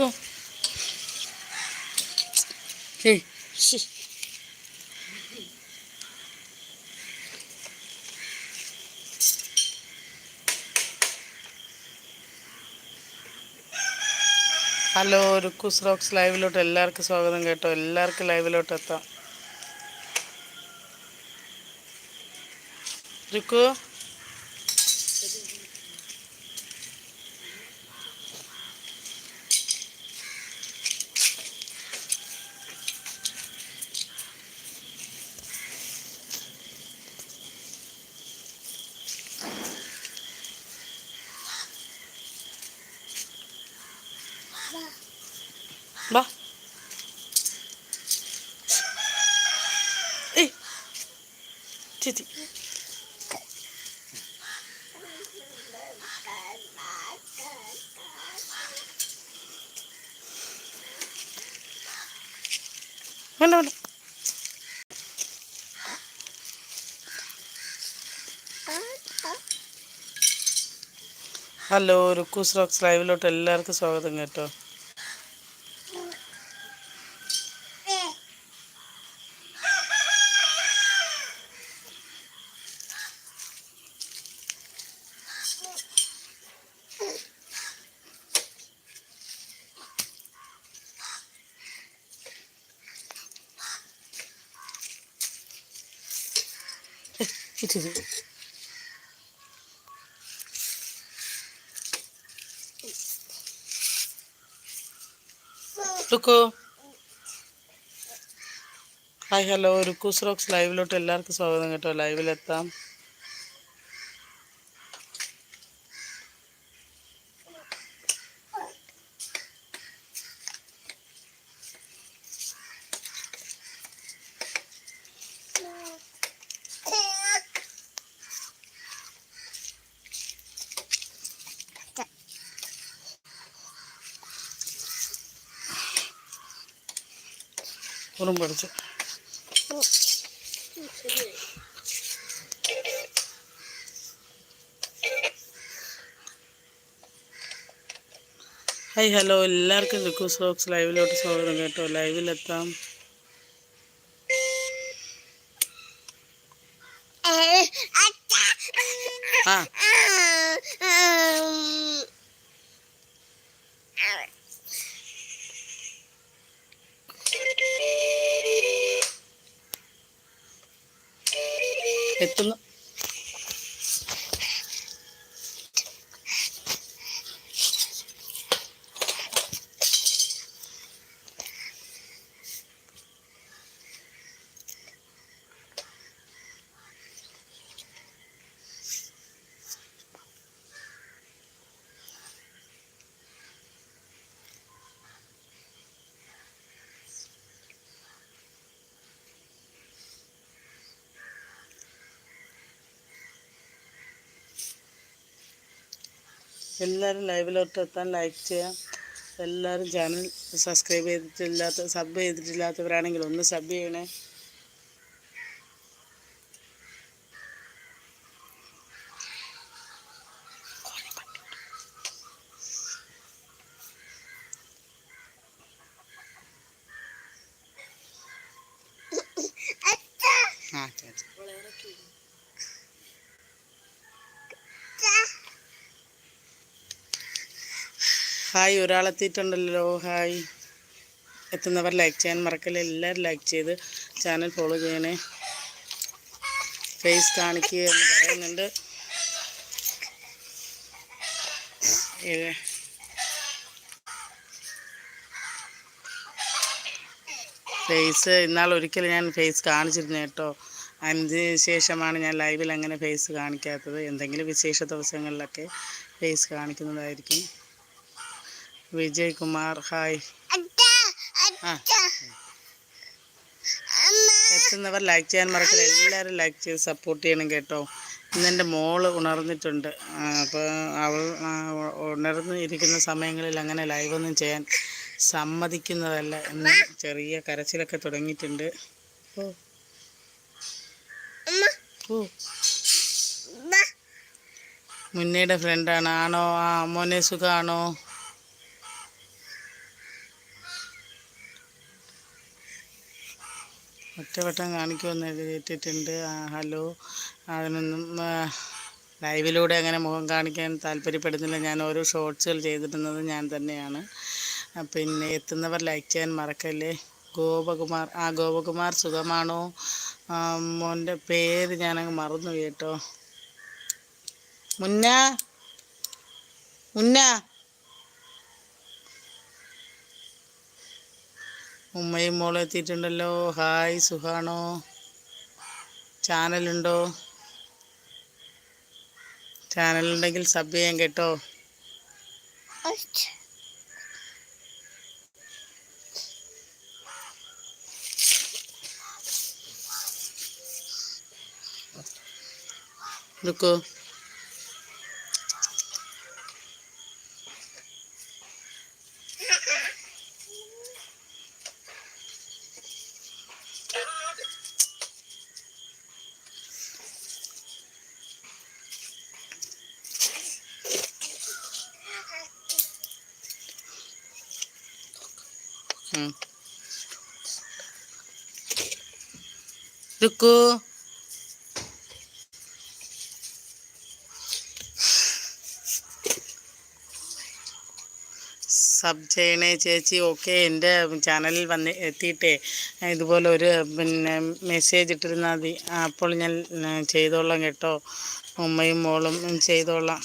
Hello Rukkus rocks ലൈവിലോട്ട് എല്ലാവർക്കും സ്വാഗതം കേട്ടോ. എല്ലാവർക്കും ലൈവിലോട്ട് എത്താം. രുക്കു വേണ്ട വേണ്ട. ഹലോ രുക്കൂസ് റോക്സ് ലൈവിലോട്ട് എല്ലാവർക്കും സ്വാഗതം കേട്ടോ. ഇച്ചിരി look. Hi hello Rukkus rocks ലൈവിലോട്ട് എല്ലാവർക്കും സ്വാഗതം കേട്ടോ. ലൈവിലെത്താം ഉറുമ്പടിച്ചു ഹായ് ഹലോ എല്ലാവർക്കും റുക്കൂസ് ബോക്സ് ലൈവിലോട്ട് സ്വാഗതം കേട്ടോ. ലൈവിലെത്താം ആ. എത്തുന്നു. എല്ലാവരും ലൈവിലോട്ട് എത്താൻ ലൈക്ക് ചെയ്യാം. എല്ലാവരും ചാനൽ സബ്സ്ക്രൈബ് ചെയ്തിട്ടില്ലാത്ത സബ് ചെയ്തിട്ടില്ലാത്തവരാണെങ്കിൽ ഒന്ന് സബ് ചെയ്യണേ ആ ചേച്ചി ഹായ് ഒരാളെത്തിയിട്ടുണ്ടല്ലോ. ഹായ്. എത്തുന്നവർ ലൈക്ക് ചെയ്യാൻ മറക്കല്ല. എല്ലാവരും ലൈക്ക് ചെയ്ത് ചാനൽ ഫോളോ ചെയ്യണേ. ഫേസ് കാണിക്കുക എന്ന് പറയുന്നുണ്ട്. ഫേസ് ഇന്നാൾ ഒരിക്കൽ ഞാൻ ഫേസ് കാണിച്ചിരുന്നു കേട്ടോ. അതിന് ശേഷമാണ് ഞാൻ ലൈവിൽ അങ്ങനെ ഫേസ് കാണിക്കാത്തത്. എന്തെങ്കിലും വിശേഷ ദിവസങ്ങളിലൊക്കെ ഫേസ് കാണിക്കുന്നതായിരിക്കും. വിജയ് കുമാർ ഹായ് എത്തുന്നവർ ലൈക്ക് ചെയ്യാൻ മറക്കില്ല? എല്ലാവരും ലൈക്ക് ചെയ്ത് സപ്പോർട്ട് ചെയ്യണം കേട്ടോ. ഇന്നെന്റെ മോൾ ഉണർന്നിട്ടുണ്ട്. അപ്പോൾ അവൾ ഉണർന്ന് ഇരിക്കുന്ന സമയങ്ങളിൽ അങ്ങനെ ലൈവൊന്നും ചെയ്യാൻ സമ്മതിക്കുന്നതല്ല എന്ന് ചെറിയ കരച്ചിലൊക്കെ തുടങ്ങിയിട്ടുണ്ട്. ഓ. ഓ. മുന്നയുടെ ഫ്രണ്ടാണ് ആണോ? ആ മോനെ സുഖമാണോ ഒറ്റവട്ടം കാണിക്കുമെന്ന് എഴുതിയിട്ടിട്ടുണ്ട്. ആ, ഹലോ. അതിനൊന്നും ലൈവിലൂടെ അങ്ങനെ മുഖം കാണിക്കാൻ താല്പര്യപ്പെടുന്നില്ല. ഞാൻ ഓരോ ഷോർട്സുകൾ ചെയ്തിരുന്നത് ഞാൻ തന്നെയാണ്. പിന്നെ എത്തുന്നവർ ലൈക്ക് ചെയ്യാൻ മറക്കല്ലേ? ഗോപകുമാർ ആ ഗോപകുമാർ സുഖമാണോ? മോന്റെ പേര് ഞാനങ്ങ് മറന്നു കേട്ടോ. മുന്ന മുന്ന. ഉമ്മയും മോളും എത്തിയിട്ടുണ്ടല്ലോ. ഹായ് സുഖാണോ? ചാനലുണ്ടോ? ചാനലുണ്ടെങ്കിൽ സബ് ചെയ്യാൻ കേട്ടോ. രുക്കോ രുക്കു സബ് ചെയ്യണേ ചേച്ചി. ഓക്കെ എന്റെ ചാനലിൽ വന്ന് എത്തിയിട്ടേ. ഇതുപോലെ ഒരു പിന്നെ മെസ്സേജ് ഇട്ടിരുന്നാൽ മതി. അപ്പോൾ ഞാൻ ചെയ്തോളാം കേട്ടോ. ഉമ്മയും മോളും ചെയ്തോളാം.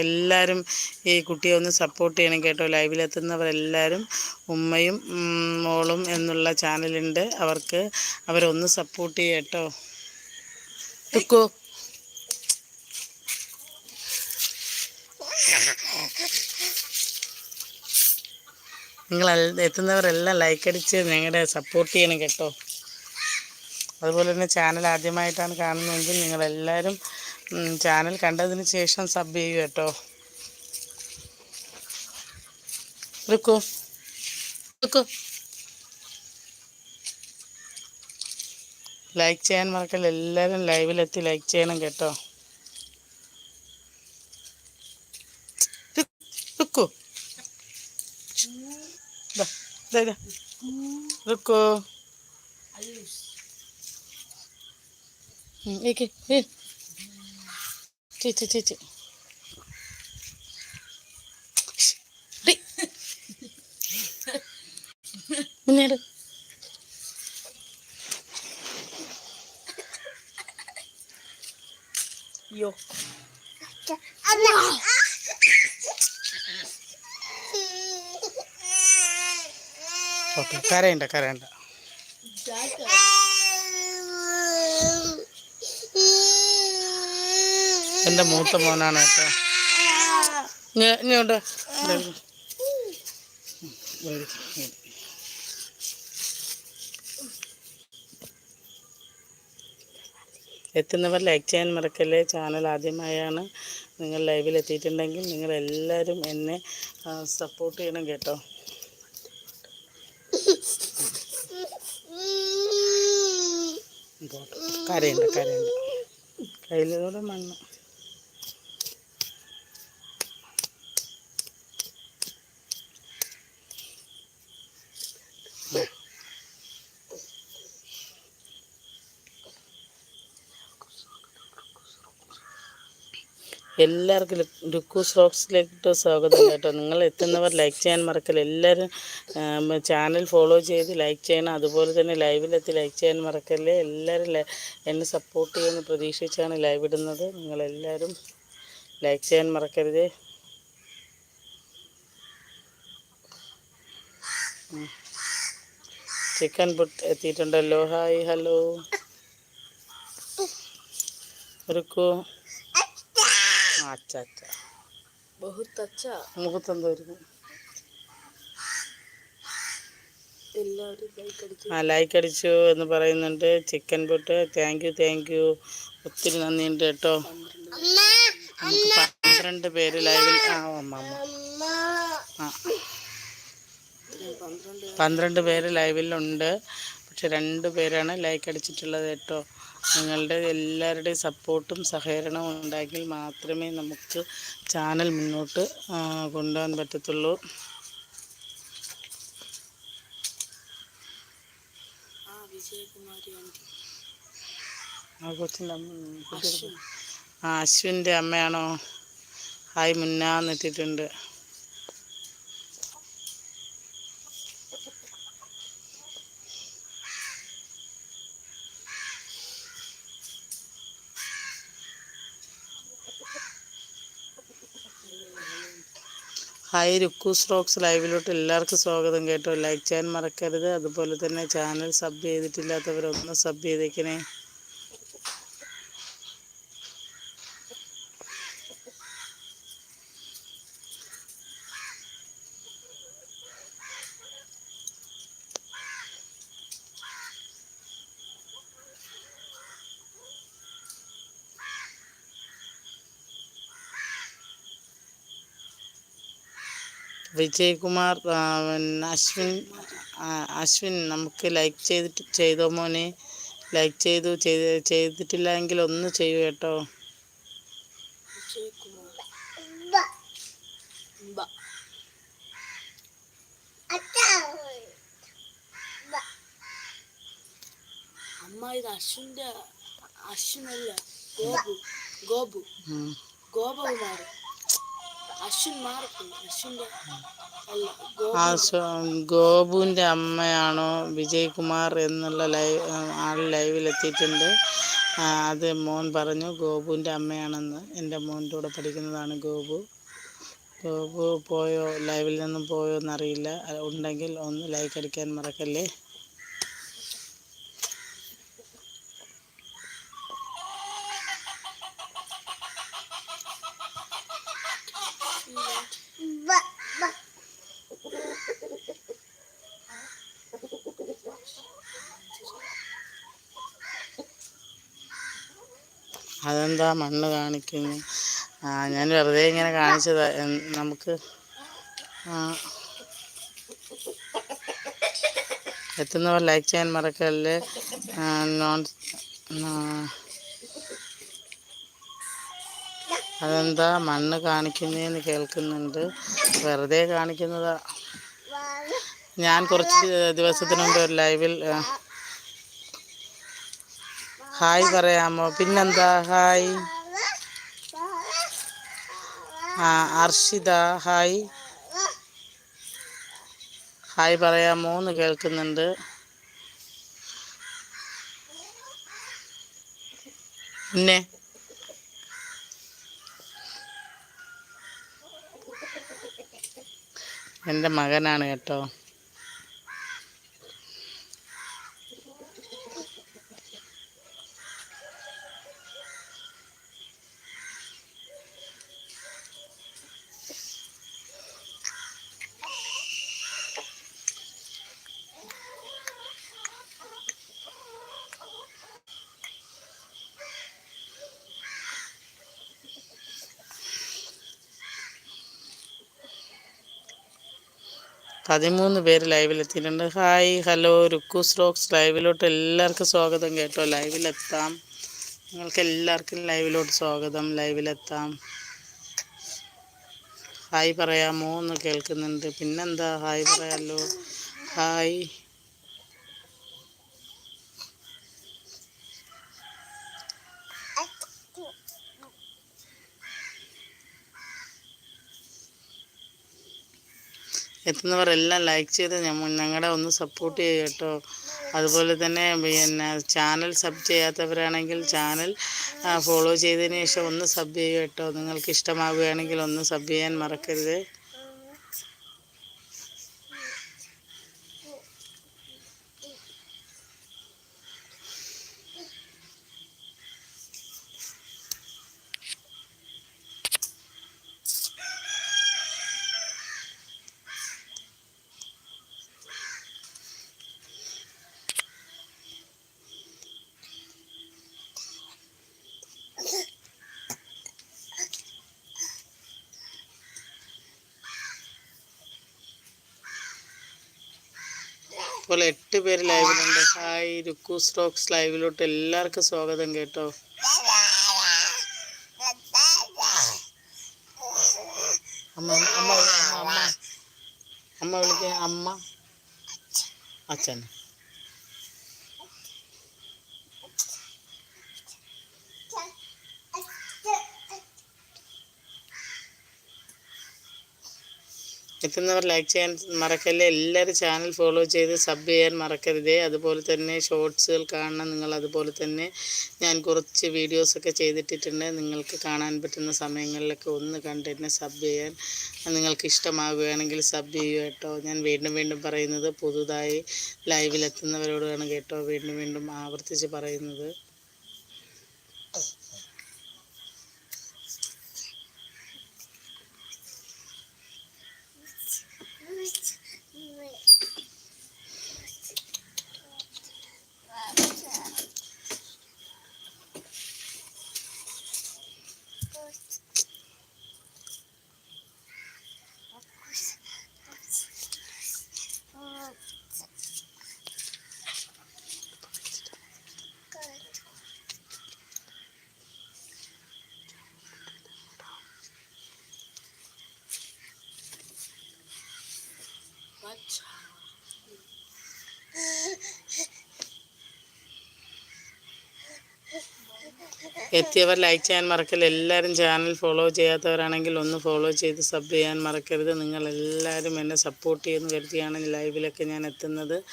എല്ലാവരും ഈ കുട്ടിയെ ഒന്ന് സപ്പോർട്ട് ചെയ്യണം കേട്ടോ. ലൈവിലെത്തുന്നവരെല്ലാവരും ഉമ്മയും മോളും എന്നുള്ള ചാനലുണ്ട് അവർക്ക് അവരൊന്ന് സപ്പോർട്ട് ചെയ്യട്ടോ ടുക്കോ നിങ്ങൾ എത്തുന്നവരെല്ലാം ലൈക്ക് അടിച്ച് നിങ്ങളുടെ സപ്പോർട്ട് ചെയ്യണം കേട്ടോ. അതുപോലെ തന്നെ ചാനൽ ആദ്യമായിട്ടാണ് കാണുന്നതെങ്കിൽ നിങ്ങളെല്ലാവരും ചാനൽ കണ്ടതിന് ശേഷം സബ് ചെയ്യുക കേട്ടോ. റുക്കു. റുക്കു. ലൈക്ക് ചെയ്യാൻ മറക്കല്ല? എല്ലാവരും ലൈവിലെത്തി ലൈക്ക് ചെയ്യണം കേട്ടോ. റുക്കു. റുക്കു. ഇരിക്ക്, ഇരി. ചേച്ചി ചേച്ചി ഡി. മുന്നേറ് അയ്യോ ഓക്കെ കരയണ്ട കരയണ്ട. എന്റെ മൂത്ത മോനാണ് കേട്ടോ. ഇങ്ങ- ഇങ്ങോട്ട്. എത്തുന്നവർ ലൈക്ക് ചെയ്യാൻ മറക്കല്ലേ? ചാനൽ ആദ്യമായാണ് നിങ്ങൾ ലൈവിൽ എത്തിയിട്ടുണ്ടെങ്കിൽ നിങ്ങൾ എല്ലാവരും എന്നെ സപ്പോർട്ട് ചെയ്യണം കേട്ടോ. കരയുണ്ട് കരയണ്ട. കയ്യിലൂടെ മണ്ണ്. എല്ലാവർക്കും ലുക്കൂസ് റോക്സിലേക്ക് സ്വാഗതം കേട്ടോ. നിങ്ങൾ എത്തുന്നവർ ലൈക്ക് ചെയ്യാൻ മറക്കല്ല. എല്ലാവരും ചാനൽ ഫോളോ ചെയ്ത് ലൈക്ക് ചെയ്യണം. അതുപോലെ തന്നെ ലൈവിലെത്തി ലൈക്ക് ചെയ്യാൻ മറക്കല്ലേ. എല്ലാവരും എന്നെ സപ്പോർട്ട് ചെയ്യുമെന്ന് പ്രതീക്ഷിച്ചാണ് ലൈവ് ഇടുന്നത്. നിങ്ങളെല്ലാവരും ലൈക്ക് ചെയ്യാൻ മറക്കരുത്. ചിക്കൻ പുട്ട് എത്തിയിട്ടുണ്ടല്ലോ. ഹായ് ഹലോ ഒരുക്കൂ അച്ഛ മുഖത്തെന്തോ വരുന്നു എല്ലാവരും ലൈക്ക് അടിച്ചു. ആ ലൈക്ക് അടിച്ചു എന്ന് പറയുന്നുണ്ട്. ചിക്കൻ പൊട്ട്. താങ്ക് യു താങ്ക് യു ഒത്തിരി നന്ദിയുണ്ട് കേട്ടോ. നമുക്ക് പന്ത്രണ്ട് പേര് ലൈവിൽ ആ അമ്മ അമ്മ. ആ. പന്ത്രണ്ട് പേര് ലൈവിലുണ്ട് പക്ഷെ രണ്ടു പേരാണ് ലൈക്ക് അടിച്ചിട്ടുള്ളത് കേട്ടോ. നിങ്ങളുടെ എല്ലാവരുടെയും സപ്പോർട്ടും സഹകരണവും ഉണ്ടെങ്കിൽ മാത്രമേ നമുക്ക് ചാനൽ മുന്നോട്ട് കൊണ്ടുപോകാൻ പറ്റത്തുള്ളൂ. ആ കൊച്ചിന്റെ അമ്മ ആ അശ്വിന്റെ അമ്മയാണോ? ഹായ് മുന്നാന്നിട്ടിട്ടുണ്ട് ഹായ് രുക്കൂസ് സ്ട്രോക്സ് ലൈവിലോട്ട് എല്ലാവർക്കും സ്വാഗതം കേട്ടോ. ലൈക്ക് ചെയ്യാൻ മറക്കരുത്. അതുപോലെ തന്നെ ചാനൽ സബ് ചെയ്തിട്ടില്ലാത്തവരൊന്ന് സബ് ചെയ്തേക്കണേ. വിജയകുമാർ പിന്നെ അശ്വിൻ അശ്വിൻ നമുക്ക് ലൈക്ക് ചെയ്തിട്ട് ചെയ്തോ മോനെ? ലൈക്ക് ചെയ്തു ചെയ്ത് ചെയ്തിട്ടില്ല എങ്കിൽ ഒന്ന് ചെയ്യൂ കേട്ടോ. അമ്മ ഇത് അശ്വിന്റെ അശ്വിനല്ല ഗോപു ഗോപു. ഗോപകുമാർ അശ്വിൻ മാറിപ്പോയി അശ്വിന്റെ അല്ല ഗോപു ആ സ്വ- ഗോപുവിന്റെ അമ്മയാണോ വിജയകുമാർ എന്നുള്ള ലൈവ് ആൾ ലൈവിലെത്തിയിട്ടുണ്ട്. അത് മോൻ പറഞ്ഞു ഗോപുവിന്റെ അമ്മയാണെന്ന്. എന്റെ മോന്റെ കൂടെ പഠിക്കുന്നതാണ് ഗോപു. ഗോപു പോയോ ലൈവിൽ നിന്നും പോയോ എന്നറിയില്ല. ഉണ്ടെങ്കിൽ ഒന്ന് ലൈക്ക് അടിക്കാൻ മറക്കല്ലേ? അതെന്താ മണ്ണ് കാണിക്കുന്നു? ആ ഞാൻ വെറുതെ ഇങ്ങനെ കാണിച്ചതാ. നമുക്ക് എത്തുന്നവർ ലൈക്ക് ചെയ്യാൻ മറക്കല്ലേ? നോൺ അതെന്താ മണ്ണ് കാണിക്കുന്നതെന്ന് കേൾക്കുന്നുണ്ട്. വെറുതെ കാണിക്കുന്നതാ. ഞാൻ കുറച്ച് ദിവസത്തിന് ഒരു ലൈവിൽ ഹായ് പറയാമോ? പിന്നെന്താ? ഹായ്. ആ അർഷിത ഹായ്. ഹായ് പറയാമോ എന്ന് കേൾക്കുന്നുണ്ട്. പിന്നെ? എന്റെ മകനാണ് കേട്ടോ. പതിമൂന്ന് പേര് ലൈവിലെത്തിയിട്ടുണ്ട് ഹായ് ഹലോ രുക്കൂസ് റോക്സ് ലൈവിലോട്ട് എല്ലാവർക്കും സ്വാഗതം കേട്ടോ. ലൈവിലെത്താം നിങ്ങൾക്ക് എല്ലാവർക്കും ലൈവിലോട്ട് സ്വാഗതം. ലൈവിലെത്താം ഹായ് പറയാമോ എന്ന് കേൾക്കുന്നുണ്ട്. പിന്നെന്താ? ഹായ് പറയാമല്ലോ ഹായ് എത്തുന്നവർ എല്ലാം ലൈക്ക് ചെയ്ത് ഞങ്ങളുടെ ഒന്ന് സപ്പോർട്ട് ചെയ്യുക കേട്ടോ. അതുപോലെ തന്നെ പിന്നെ ചാനൽ സബ് ചെയ്യാത്തവരാണെങ്കിൽ ചാനൽ ഫോളോ ചെയ്തതിന് ശേഷം ഒന്ന് സബ് ചെയ്യുക കേട്ടോ. നിങ്ങൾക്ക് ഇഷ്ടമാവുകയാണെങ്കിൽ ഒന്ന് സബ് ചെയ്യാൻ മറക്കരുത്. ഇപ്പോൾ എട്ട് പേര് ലൈവിലുണ്ട്. ഹായ് രുക്കു സ്ട്രോക്സ് ലൈവിലോട്ട് എല്ലാവർക്കും സ്വാഗതം കേട്ടോ. അമ്മ അമ്മ അമ്മ അമ്മ അമ്മ വിളിക്ക. അമ്മ അച്ഛൻ. എത്തുന്നവർ ലൈക്ക് ചെയ്യാൻ മറക്കല്ലേ? എല്ലാവരും ചാനൽ ഫോളോ ചെയ്ത് സബ് ചെയ്യാൻ മറക്കരുതേ. അതുപോലെ തന്നെ ഷോർട്സുകൾ കാണണം നിങ്ങൾ. അതുപോലെ തന്നെ ഞാൻ കുറച്ച് വീഡിയോസൊക്കെ ചെയ്തിട്ടിട്ടുണ്ട്. നിങ്ങൾക്ക് കാണാൻ പറ്റുന്ന സമയങ്ങളിലൊക്കെ ഒന്ന് കണ്ട് സബ് ചെയ്യാൻ നിങ്ങൾക്ക് ഇഷ്ടമാകുകയാണെങ്കിൽ സബ് ചെയ്യുക കേട്ടോ. ഞാൻ വീണ്ടും വീണ്ടും പറയുന്നത് പുതുതായി ലൈവിലെത്തുന്നവരോടാണ് കേട്ടോ. വീണ്ടും വീണ്ടും ആവർത്തിച്ച് പറയുന്നത്. എത്തിയവർ ലൈക്ക് ചെയ്യാൻ മറക്കല്ല എല്ലാവരും ചാനൽ ഫോളോ ചെയ്യാത്തവരാണെങ്കിൽ ഒന്ന് ഫോളോ ചെയ്ത് സബ് ചെയ്യാൻ മറക്കരുത്. നിങ്ങളെല്ലാവരും എന്നെ സപ്പോർട്ട് ചെയ്യുമെന്ന് കരുതിയാണ് ലൈവിലൊക്കെ ഞാൻ എത്തുന്നത്.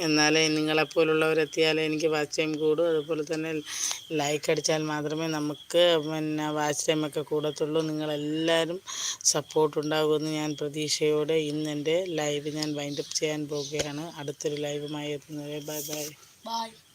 എന്നാലേ നിങ്ങളെപ്പോലുള്ളവരെത്തിയാലേ എനിക്ക് വാച്ച് ടൈം കൂടും. അതുപോലെ തന്നെ ലൈക്ക് അടിച്ചാൽ മാത്രമേ നമുക്ക് പിന്നെ വാച്ച് ടൈമൊക്കെ കൂടത്തുള്ളൂ. നിങ്ങളെല്ലാവരും സപ്പോർട്ട് ഉണ്ടാകുമെന്ന് ഞാൻ പ്രതീക്ഷയോടെ ഇന്ന് എന്റെ ലൈവ് ഞാൻ വൈൻഡപ്പ് ചെയ്യാൻ പോവുകയാണ്. അടുത്തൊരു ലൈവുമായി എത്തുന്നത് ബൈ ബൈ Bye.